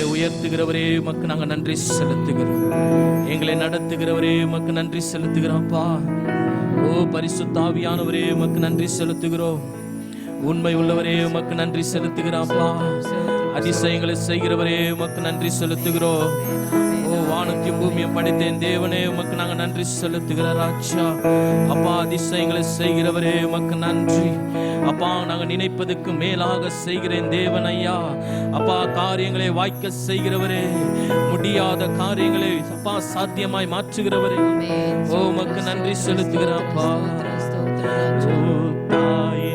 எங்களை உயர்த்துகிறவரே உமக்கு நாங்க நன்றி செலுத்துகிறோம். எங்களை நடத்துகிறவரே உமக்கு நன்றி செலுத்துகிறோம்ப்பா ஓ பரிசுத்தாவியானவரே உமக்கு நன்றி செலுத்துகிறோம். உண்மை உள்ளவரே உமக்கு நன்றி செலுத்துகிறாப்பா அதிசயங்களை செய்கிறவரே உமக்கு நன்றி செலுத்துகிறோம். ஓ வானத்தையும் பூமியும் படைத்தேன் தேவனே உமக்கு நாங்க நன்றி செலுத்துகிற ராஜா. அப்பா அதிசயங்களை செய்கிறவரே உமக்கு நன்றி. அப்பா நாங்க நினைப்பதற்கு மேலாக செய்கிறேன் தேவன் ஐயா. அப்பா காரியங்களை வாய்க்க செய்கிறவரே முடியாத காரியங்களை அப்பா சாத்தியமாய் மாற்றுகிறவரே. ஓ உமக்கு நன்றி செலுத்துகிறாப்பா ஓ